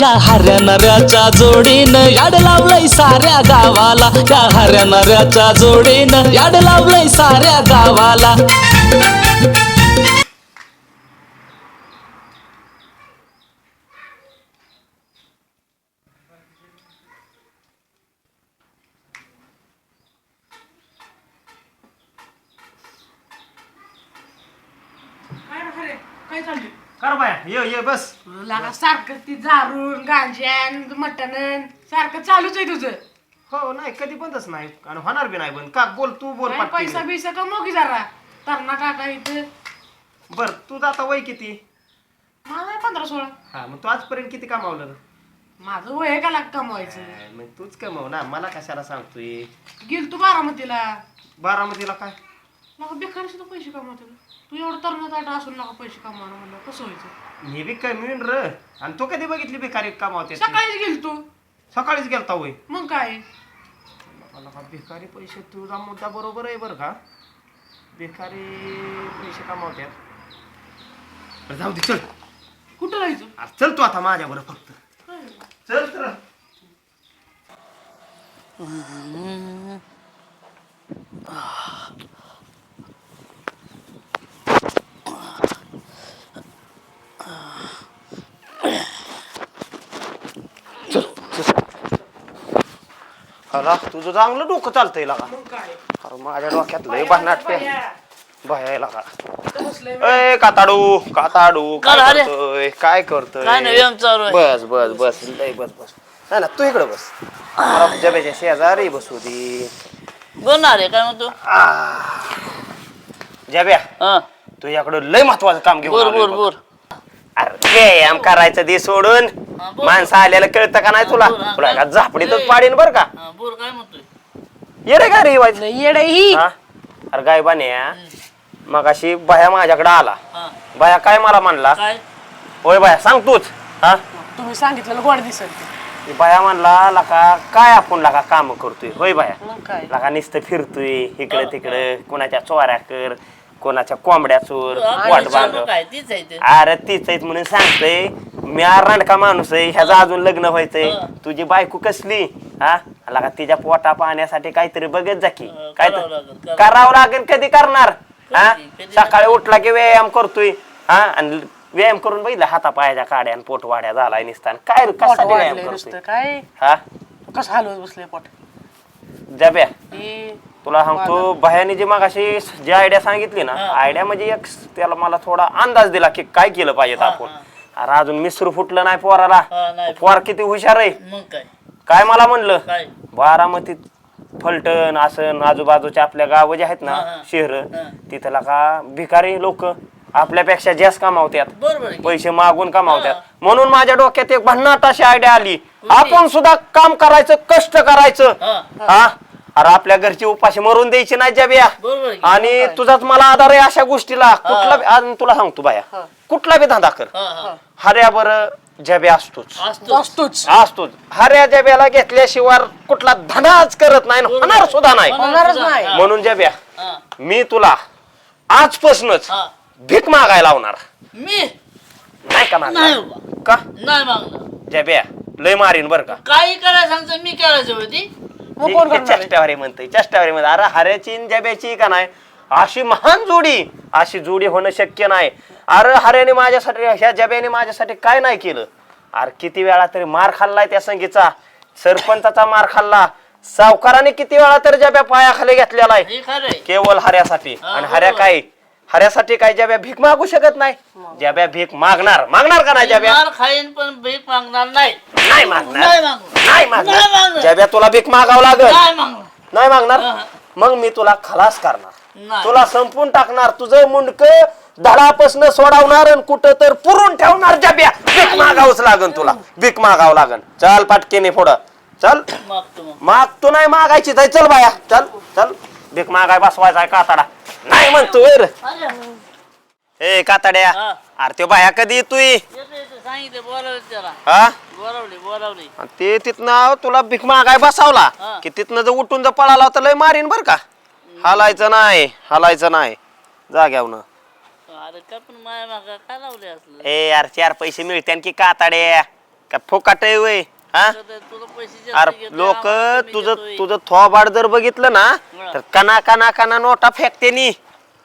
या हऱ्या नऱ्याच्या जोडीनं याड लावलंय साऱ्या गावाला. या हऱ्या नऱ्याच्या जोडीनं याड लावलंय साऱ्या गावाला. कर बाया ये ये बस. लागा सारखं ती दारून गांजन मटण सारखं चालूच आहे तुझं. हो नाही कधी बंदच नाही. आणि होणार बी नाही बंद. का बोल तू बोल काय पैसा बिसा कमव की जरा? तरणा टाका इथं. बर तू आता वय किती? माझं पंधरा सोळा. हा मग तू आजपर्यंत किती कमावलं? माझं वय आहे का लाग कमवायचं. काय, मग तूच कमव ना. मला कशाला सांगतोय? गेल तू बारामतीला. बारामतीला काय? मग बेकार सुद्धा पैसे कमवतो तू एवढं तरुण ताटा असून नका पैसे कमवणं म्हणलं. कसं व्हायचं? मी बी कमीन र. आणि तू कधी बघितली बेकारी कमावते? सकाळीच गेल तू सकाळीच गेलता वय मग काय? मला का बेकारी पैसे तुझा मुद्दा बरोबर आहे बरं का? बेकारी पैसे कमावत्यात बरं, जाऊ दे चल. कुठं राहायचं? अरे चल तू आता माझ्या बरं फक्त चल तर. अला तुझं चांगलं डोकं चालतंय लागा. मग काय? अरे माझ्या डोक्यात लय भांडणाट पे भया लागा. ए काताडू काताडू काय काय रे? करतोय? काय करतोय? काय नाही व्यायाम चालू आहे. बस बस बस लय बस बस. नाही ना तू इकडे बस. मला जब्याच्या शेजारी बसू दे. बोलणार आहे काय म्हणतो? जब्या हा. तुझ्याकडे लय महत्वाचं काम घेऊन बोर आलोय बोर बघ. बोर अरे व्यायाम करायचं दे सोडून. हा, बोल. माणसं आल्याला कळतं का नाही तुला? बोल, हा, तुला काय? का झापडीतच पाडीन बर का? हा, बोर काय म्हणतोय? ये रे का रे वाज येड ही. अरे बान्या मग अशी बाया माझ्याकडे आला. हा. बाया काय मला म्हणला? काय? होय बाया सांग तूच. हा? तुम्ही सांगितलेलं गोड दिसेल. ती बाया म्हणला लका काय आपण लका काम करतोय? होय मग काय? लका नुसतं फिरतोय इकडे तिकडे कोणाच्या चोऱ्या कर कोणाच्या कोंबड्या चोर वाट बांध चालू काय तीच आहे ते. अरे तीच आहेत म्हणून सांगतोय मी रांडका माणूस आहे? ह्याचं अजून लग्न व्हायचंय. तुझी बायको कसली? हा? लका तिच्या पोटा पाहण्यासाठी काहीतरी बघत जा की. काय करावं लागेल, करावं. करावं लागेल कधी करणार? हा? कधी, कधी सकाळी उठला की व्यायाम करतोय. हा? आणि व्यायाम करून बघितलं हातापायाच्या काड्या आणि पोट वाड्या झालाय निसतान. काय रे, पोट कशासाठी व्यायाम वाढलंय करतोय? काय? हा? कसं हलवत बसले पोट? जब्या. हे तुला सांगतो भयाने जी मग अशी जी आयडिया सांगितली ना. आयडिया म्हणजे एक त्याला मला थोडा अंदाज दिला की काय केलं पाहिजे आपण. अरे अजून मिसरू फुटलं नाही पोराला. नाही. पोर किती हुशार आहे. मग काय? काय मला म्हणलं? काय? बारामतीत फलटण असं आजूबाजूच्या आपल्या गाव जे आहेत ना हा. शहर हा. तिथं का भिकारी लोक आपल्यापेक्षा जास्त कमावतात बरोबर आहे की? पैसे मागून कमावतात हा. म्हणून माझ्या डोक्यात एक भन्नाट अशी आयडिया आली. आपण सुद्धा काम करायचं कष्ट करायचं. हा. हा? अरे आपल्या घरची उपाशी मरून द्यायची नाही जबिया. बरोबर आहे? आणि तुझाच मला आधार आहे अशा गोष्टीला. कुठला बी- आणि तुला सांगतो बाया कुठला बी धंदा कर. हा हा. हऱ्या बर जब्या असतोच. असतो असतोच. असतोच. हऱ्या जब्याला घेतल्याशिवाय कुठला धंदाच करत नाही आणि होणार सुद्धा नाही. होणारच नाही. हा, म्हणून जब्या हा, मी तुला आजपासूनच हा. भीक मागायला लावणार. मी? नाही का नाही मागणार? बाबा. का? नाही मागणार. जब्या लय मारीन बर का. काही करायला सांगतो मी करायचं होती मग कोण करणार आहे? चेष्टावारी म्हणते चेष्टावारी म्हणते अरे हऱ्याची आणि जब्याची का नाही? अशी महान जोडी अशी जोडी होणं शक्य नाही. अरे हऱ्याने माझ्यासाठी ह्या जब्याने माझ्यासाठी काय नाही केलं? अरे किती वेळा तरी मार खाल्लाय त्या संगीचा. सरपंचाचा मार खाल्ला. सावकाराने किती वेळा तरी जब्या पायाखाली घेतलेला आहे. हे केवळ हऱ्यासाठी. आणि हऱ्या. काय? हऱ्यासाठी काय जब्या भीक मागू शकत नाही? जब्या भीक मागणार मागणार का नाही मार खाईन पण भीक मागणार नाही. नाही मागणार. नाही मागणार. नाही नाही मागणार. मागणार. जब्या तुला भीक मागावं लागल नाही मागणार. नाही मागणार. मग मी तुला खलास करणार. नाही. तुला संपून टाकणार तुझं मुंडक धडापासन सोडवणार आणि कुठं तर पुरून ठेवणार जब्या भीक मागावंच लागन तुला. भीक मागावं लागन. चल पाटकेने पुढं. चल. मागतो मग. माग तू नाही मागायची जाय. चल बाया. चल चल. भीक मागाय बसवायचा काताडा नाही म्हणतो अरे. ए काताड्या. हा. अरे त्यो बाया कधी येतोय? येतो येतो सांगितलं बोलावले त्याला. हा? बोलावले बोलावले आणि ते तिथनं तुला भीक मागाय बसावला. हा. की तिथनं जर उठून जर पळाला तर लय मारीन बर का. हालायचं नाही हालायचं नाही. जाग्यावनं अरे का पण माया मागा काय लावले असलं? ए यार चार पैसे मिळते की काताडे का फुकाट आहे वय. हा? तुला पैसे जास्त अरे लोक तुझं. तुझं थोबाड जर बघितलं ना. तर कना कना कना नोटा फेकतेनी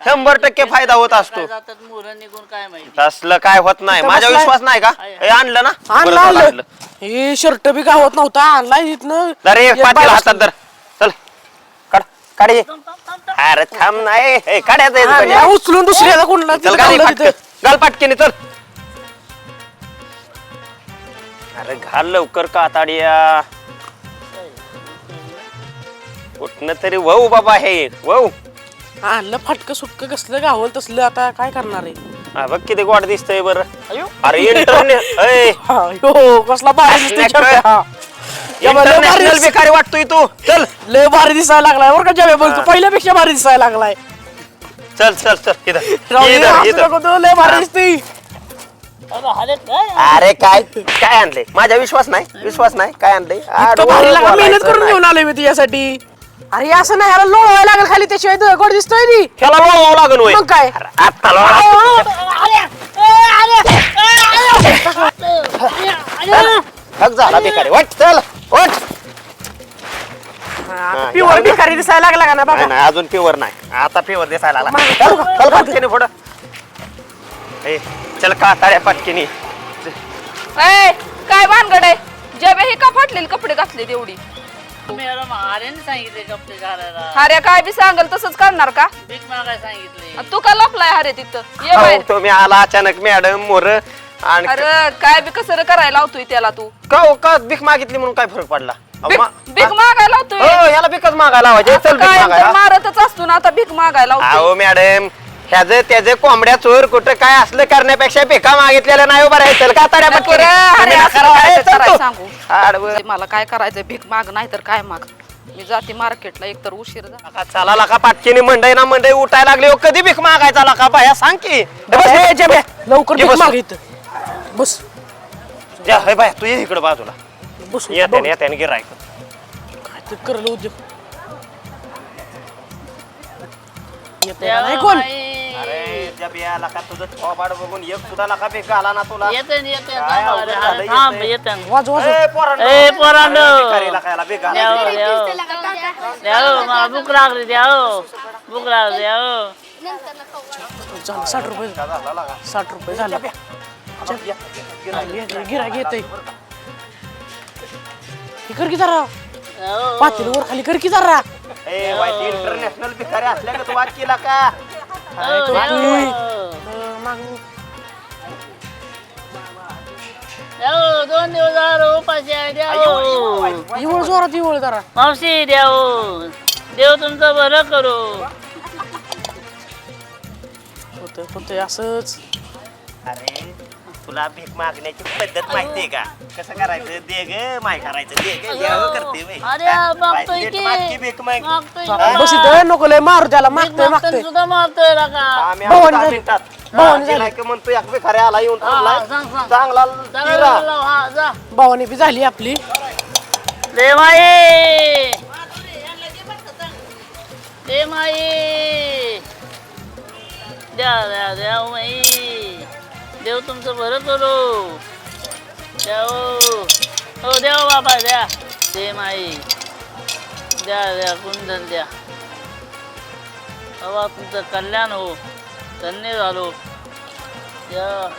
शंभर टक्के फायदा होत असतो. काय जातात मोहरं निघून काय माहिती? असलं काय होत नाही. इथं माझा बसलाय. विश्वास नाही का. हे आणलं ना? बरं आणलं झालं आणलं. आणलं. हे शर्ट बी काय होत नव्हता. आणलाय इथनं. अरे एक हातात धर. चल. काढ ये. अरे थांब नाही हे काढायचं आहे उचलून दुसऱ्याला कोणला चल घाल पाटकीने चल. अरे घाल लवकर का ताडिया कुठनं तरी वहू बाबा हे वहू आणलं फाटक सुटक कसलं गावल तसलं आता काय करणार आहे? हा, बघ किती गोड दिसतंय बरं. अयो. अरे इंटरनेट हा, यो, कसला भारी दिसतोय? हा. या बा, लय भारी इंटरनॅशनल दिस- बेकारी वाटतोय तू. चल. लय भारी दिसायला लागलाय बरं का जेव्हा बोलतो. पहिल्यापेक्षा भारी दिसायला लागलाय. चल चल चल इथं. इथं, हसू इथं. नको तू, लय भारी दिसतोय. अरे काय? अरे काय काय आणले? माझा विश्वास नाही. विश्वास नाही. काय आणले? इतकं भारी लागा मेहनत करून घेऊन आलोय मी तुझ्यासाठी. अरे असं नाही ह्याला लोळवायला लागेल खाली त्याशिवाय तुझं गोड दिसतोय नी. ह्याला लोळावं लागन होय. मग काय? अरे, आता लोळा. हक झाला बेकारी वाट चल. वाट प्युअर भिकारी दिसायला लागला का ना बाबा? नाही अजून प्युअर नाही. आता प्युअर दिसायला लागला. मागे, चल, चल, चल पटकिनी पुढं. ए, चल का ताड्या पटकिनी? ए, काय भानगड आहे? जबे हे का फाटलेले कपडे घातले तेवढी मॅडम आर्याने सांगितले कपडे घालायला. अरे काय बी सांगल तसंच करणार का? भीक मागाय सांगितले. आणि तू का लपलाय अरे तिथं? ये हो, बाहेर. तुम्ही आला अचानक मॅडम मोर आणि अरे काय बी कसं रे करायला लावतोय त्याला तू? का हो, का भीक मागितली म्हणून काय फरक पडला? अहो, भीक मा- भीक मागायला लावतोय? हो याला भीकच मागायला लावायचे चल भीक काय मागायला. मारतच असतो ना आता भीक मागायला लावतोय. अहो मॅडम ह्याच त्याचे कोंबड्या चोर कुठं काय असलं करण्यापेक्षा भिका मागितलेलं नाही उभं राहायचं. का ताड्या नको पटकन? रे, अरे असं काय करायचं चल तू. सांगू. आडवं. मला काय करायचंय भीक माग नाही तर काय माग? मी जाते मार्केटला एकतर उशीर झाला. लका चला लका पाटकीने मंडई ना मंडई उठायला लागली. हो, कधी भीक मागायचा लका बाया? सांग की. बस, हे. लवकर ये भीक बस. माग इथं. बस. जा, हे बाया तू ये इकडे बाजूला. बस येते येते गिरायक काय ते करलं उद्योग नाही कोण? अरे जबिया लका तुझं थोबाड बघून. एक सुद्धा लका भीक घाला ना तुला. येते न, येते काय थांब, अवघड झालं, थांब. येते न. वाज वाज ए, पोरांनो. ए, पोरांनो. मला भूक लागली द्याव भूक लागली झालं साठ रुपये साठ रुपये झाले. गिरा घेत कर की जरा. पातील वर खाली कर की जरा. ए, वाईट इंटरनॅशनल भिकारी असल्या का तू वाद केला का काय द्याव, करतोय? द्याव. अं, माग द्याव, दोन दिवस झालं उपाशी आहे द्याव इवळ जोरात इवळ जरा मावशी द्याव देव तुमचं बरं करू होतंय होतंय असंच अरे तुला भीक मागण्याची पद्धत माहितीये का कसं करायचं दे ग माय करायचं दे ग द्यावं करते बाई. अरे हा? मागतोय बाई, की नीट माग की भीक माग. मागतोय चालेल, बस इथं नको लय मारू त्याला मागतोय मागतोय सुद्धा मागतोय ना का आम्ही भवानी आता दहा झाली. मिनिटात भवानी झाली. गेलाय की म्हणतो एक भिकारी आला येऊन हा, थांबलाय. सांग, सांग. चांगला तिरा. हा, जा. भावानी बी झाली आपली दे माई दे माई द्या द्या द्या माई देव तुमचं बरं करू. द्या हो. हो द्या हो बाबा द्या. दे माई. द्या द्या कुंदन द्या. बाबा तुमचं कल्याण हो. धन्य झालो हो. द्या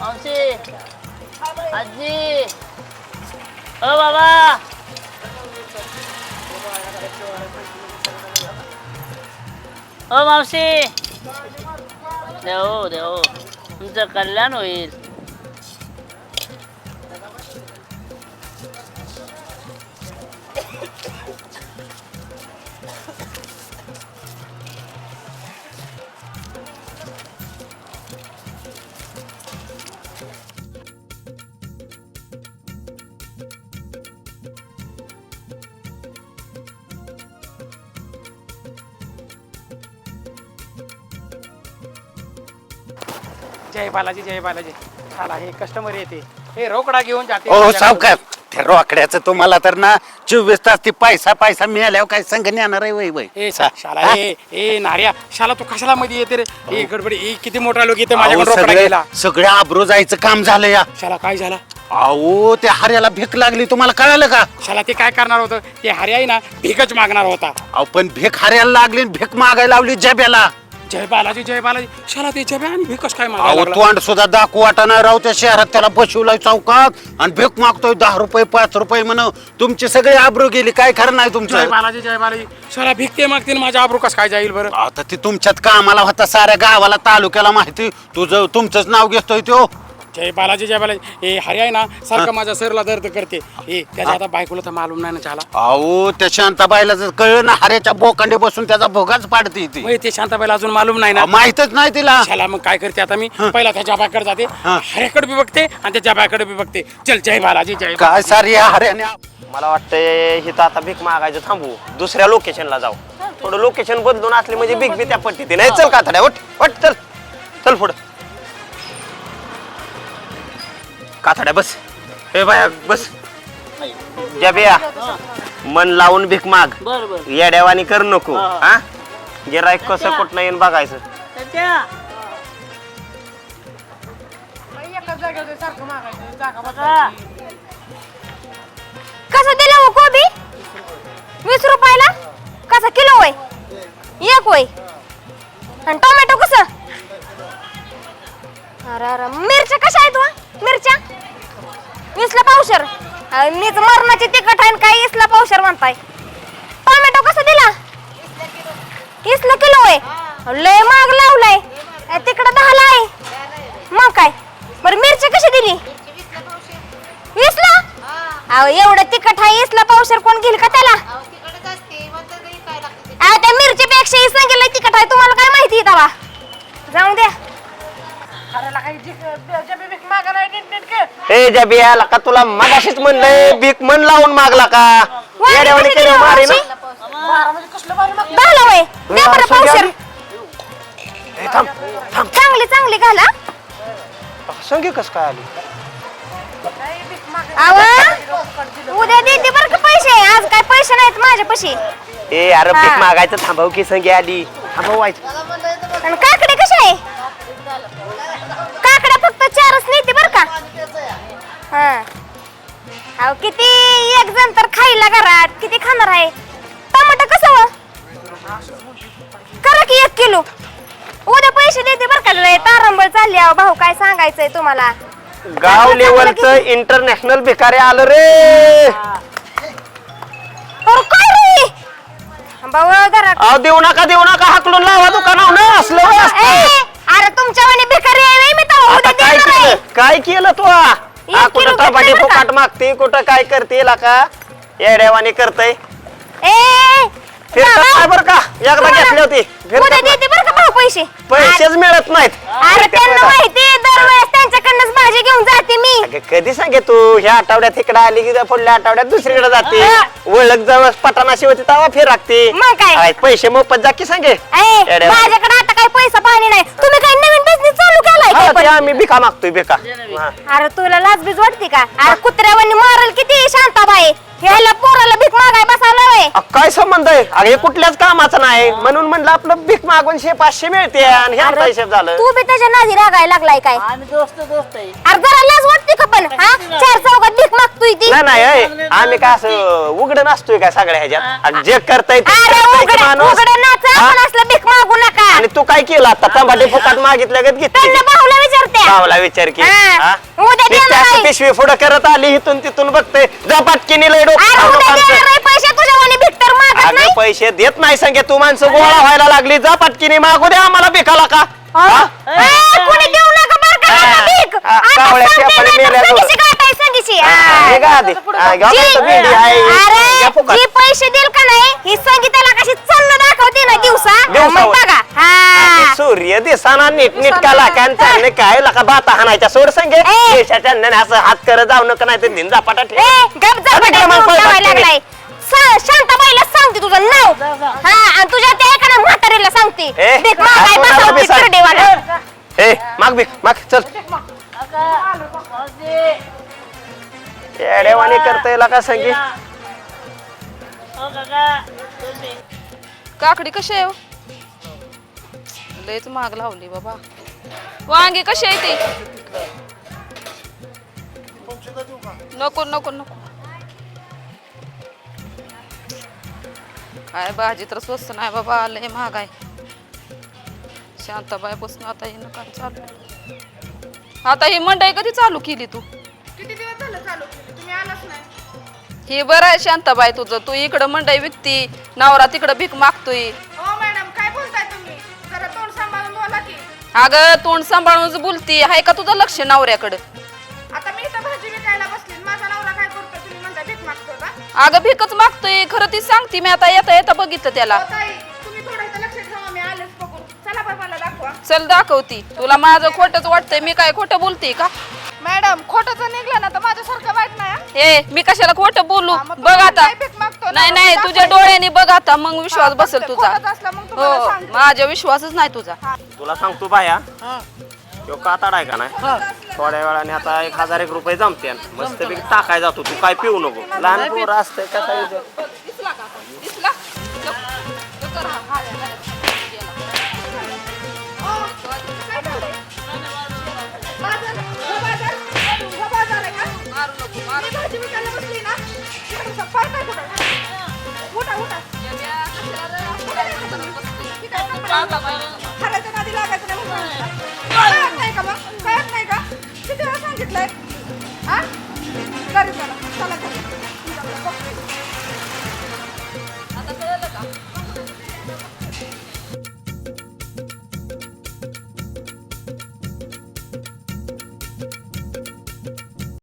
मावशी. आजी. हो बाबा. ओ मावशी. देव देव तुमचं कल्याण होईल जय बालाजी जय बालाजी. चला हे कस्टमर येते. हे रोकडा घेऊन जाते. ओ माझ्याकडून. सावकार. ते रोकड्याचं तुम्हाला तर ना चोवीस तास ती पैसा पैसा मिळाल्यावर काय संघ येणार आहे वय वय. ए सा- शाला ए ए नार्या शाला तू कशाला मध्ये येते रे? ए गडबडी ए किती मोठा लोक येते अहो, माझ्याकडे रोकडा सगळे गेला सगळ्या आब्रो जायचं काम झालं या. शाला काय झाला? अहो त्या हऱ्याला भीक लागली तुम्हाला कळालं का? शाला ते काय करणार होतं? ते हरे आहे ना भीकच मागणार होता. अहो पण भीक हऱ्याला लागली आणि भीक मागायला लावली जब्याला. जय बालाजी जय बालाजी. शाला ते जबे आणि भीकच काय मागायला अहो लागला? तोंड सुद्धा दाखवू वाटाणा राव त्या शहरात त्याला बसवलाय चौकात. आणि भीक मागतोय दहा रुपये पाच रुपये म्हण तुमची सगळी आबरू गेली काय खरं नाही जय तुमचं बालाजी जय बालाजी. शाला भीक ते मागतील माझ्या आबरू कस काय जाईल बरं? आता ते तुमच्यात कामाला होता साऱ्या गावाला तालुक्याला माहिती. तुझं तुमचंच नाव घेतोय तो जय बालाजी जय बालाजी. हे हरे आहे ना? सारखं माझ्या सरला दर्द करते. हे त्याच्या आता बायकोला तर मालूम नाही ना झाला. अहो त्या शांताबाईला जर कळलं ना हऱ्याच्या बोकांडे बसून त्याचा भोगाच पाडते ती. होय, ते शांताबाईला अजून मालूम नाही ना. माहितच नाही तिला. शाला मग काय करते आता मी? पहिला त्या जबाकडे जाते. हऱ्याकडे बी बघते आणि त्या जबाकडे बी बघते. चल जय बालाजी जय बालाजी. काय सारी या हऱ्याने मला वाटतंय हिथं आता भीक मागायचं. थांबू. दुसऱ्या लोकेशनला जाऊ. थोडं लोकेशन बदलून असले म्हणजे भीक बी त्या पट्टीत नाही चल कातड्या उठ उठ चल. चल पुढं. कातड्या बस. हे बाया बस. जबिया मन लावून भीक माग. बर बर. येड्यावानी कर नको. हा. गिरायक कसं कुठं येईन बघायचं. कसं दिलं हो कोबी? वीस रुपयाला? कसा किलो होय? एक होय. आणि टोमॅटो कसं? अरे अरे मिरच्या कशा आहेत वा? मिरच्या? वीसला पावशर. अं, मीच मरणाची तिखट आहे आणि काय वीसला पावशर म्हणताय? टोमॅटो कसं दिला? वीसला किलो होय लय माग लावलाय. अं, तिकडं दहाला आहे. मग काय? बरं मिरची कशी दिली? वीसला अहो एवढं तिखट आहे वीसला पावशर कोण घेईल का त्याला? अहो त्या मिरचीपेक्षा ही सांगितलं तिखट आहे. तुम्हाला काय माहिती आहे जाऊ द्या. हऱ्याला काही जी- जबे भीक मागा नाही नीट नीट के. तुला मगाशीच म्हणलंय भीक मन लावून मागला का? वाह, येड्यावानी किती केली दिलं मारी ना? मावशी? बारा म्हणजे वय द्या बरं पावशर. थांब थांब. चांगली चांगली घाला. संगी कस काय आली. आवा उद्या देते बरं का पैसे. आज काय पैसे नाहीत माझ्यापाशी. ए अरे हा. भीक मागायचं थांबव की संगी आली. थांबव व्हायचं आणि काकडे कसे आहे? का? हा. अहो किती एक जण तर खायला घरात. किती खाणार आहे? टमाटर कसं व करा की एक किलो. उद्या पैसे देते बर का तारंबळ चालली अहो भाऊ काय सांगायचंय तुम्हाला? गाव लेवलचं इंटरनॅशनल भिकारी आलं रे! अरे काय रे? भाऊ घरात अहो देऊ नका देऊ नका. हाकलून लावा दुकानावर असलं वय असतं. ए, अरे तुमच्या वाणी भिकारी काय केलं? काय केलं तू? एक किलो कुठं टमाटे घेतलं बरं का? फुकाट मागते? कुठं काय करते का? येड्यावानी करतय. ए फिरतात बाबा, काय बरं का? एकदा तुम्हाला- घेतली होती. उद्या फिरतात ना. देते बरं का भाऊ पैसे? पैसेच मिळत नाहीत. अरे त्यांना माहिती दरवेळेस त्यांच्याकडनंच भाजी घेऊन जाते मी. अगं, कधी सांगे तू? ह्या आठवड्यात इकडे आली की पुढल्या आठवड्यात दुसरीकडे जाते. ओळख जवळ पटाणाशी होती तेव्हा फिर लागते मग काय? पैसे मोफत जा की सांगे. ए. माझ्याकडे आता काही पैसा पाणी नाही? तुम्ही काही नवीन बिझनेस चालू केलाय हा, काय ते पण? आम्ही बिका मागतोय बिका हा. अरे तुला लाजबीज वाटते का? अरे कुत्र्यावानी मारल किती शांताबाई? ह्याला पोराला भीक मागाय वय अ, काय संबंध आहे? अरे हे कुठल्याच कामाचं नाही. म्हणून म्हणलं आपलं भीक मागून शे पाचशे मिळते आणि ह्या हिशेब झालं. तू बी त्याच्या नादी रागायला लागलाय काय? आम्ही दोस्त दोस्त आहे. अरे जरा लाज वाटते का पण? हा? चार चौकात भीक मागतोय ती. नाही नाही अय, आम्ही काय असं उघड नसतोय काय सगळ्या ह्याच्यात. आणि जे करताय ते अरे करताय की उघड माणूस. उघड नाच हा? आपण असलं भीक मागू नका. आणि तू काय केलं आता? टमाटे फुकाट मागितल्या गत घेतली त्यांना भाऊला विचारते. भावाला विचार की हा. हा? उद्या देणार. पिशवी पुढं करत आली इथून तिथून बघते जा पटकीने लय डोकं अरे खाऊ उद्या नको देणार आमचं. नाही पैसे तुझ्या वाणी भीक तर मागत अगं नाही. पैसे देत नाही सांगे. तू माणसं गोळा व्हायला लागली. जा पटकीने मागू दे आम्हाला भिकाला का? हा? ए, कोणी देऊ नका बरं का? भीक. हा, आता कावळ्याची आपण नाही तर आहे, संगीची. हा, का आधी? हा, घ्या जी- म्हणतो भेंडी आहे. अरे घ्या फुकट. जी पैसे देईल का नाही ही संगीताला कशी चन्न दाखवते ना दिवसा. मग बघा हा सूर्य दिसाना नीट नीट का लाखांचा काय लका बाता हाणायच्या सोड सांगे ए. देशाच्या अन्नाने असं हात करत जाऊ नका नाही दिन झापाटा ठेव ए गप जा मग तू लावायला? लागलाय सा- शांताबाईला सांगते तुझं नाव हा आणि तुझ्या त्या एका म्हातारीला सांगते ए, भीक मागाय आपण नाव बसवते बी सांग. करडेवाला. ए माग बी माग चल येडेवाणी करता का सांगे? हो काका तुम्ही काकडी कशी आहे हो? लयच महाग लावली बाबा. वांगे कशी आहे ती? सुद्धा देऊ का नको नको नको. काय भाजी तर स्वस्त नाही बाबा लय महाग आहे. शांताबाईपासून आता येणं काय चालू. आता ही मंडई कधी चालू केली तू? किती दिवस झालं चालू केली? तुम्ही आलाच नाही. हे बरं आहे शांताबाई तुझं. तू इकडं मंडई विकती नवरा तिकडं भीक मागतोय. हो मॅडम काय बोलताय तुम्ही? जरा तोंड सांभाळून बोला की. अगं तोंड सांभाळूनच बोलती. आहे का तुझं लक्ष नवऱ्याकडं? आता मी इथं भाजी विकायला बसली माझा नवरा काय करतो तुम्ही म्हणता भीक मागतो का? अगं भीकच मागतोय. खरं ती सांगती मी आता येता येता बघितलं त्याला. हो चल दाखवती. तुला माझं खोटंच वाटतंय मी काय खोटं बोलते का? मॅडम खोटं जर निघलं ना तर माझ्यासारखं वाईट नाही हं? हे मी कशाला खोटं बोलू? हा, मग बघ तुम्ही आता. काय भीक मागतो ना, नाही नाही. तुझ्या डोळ्याने बघ आता मग विश्वास बसेल. तुझा. खोटंच असलं मग तुम्हाला हो सांगते. माझ्या विश्वासच नाही तुझा. तुला सांगतो बाया तो काताड आहे का नाही? थोड्या वेळाने आता एक हजार एक रुपये जमते. मस्त पैकी टाकाय जातो तू काय पिऊ नको. लहान पोरं असतं का आहे, कपडे नादी लागायचं नाही म्हणून कळत नाही का मग? कळत नाही का? किती वेळा सांगितलंय? हा? घरी चला. चला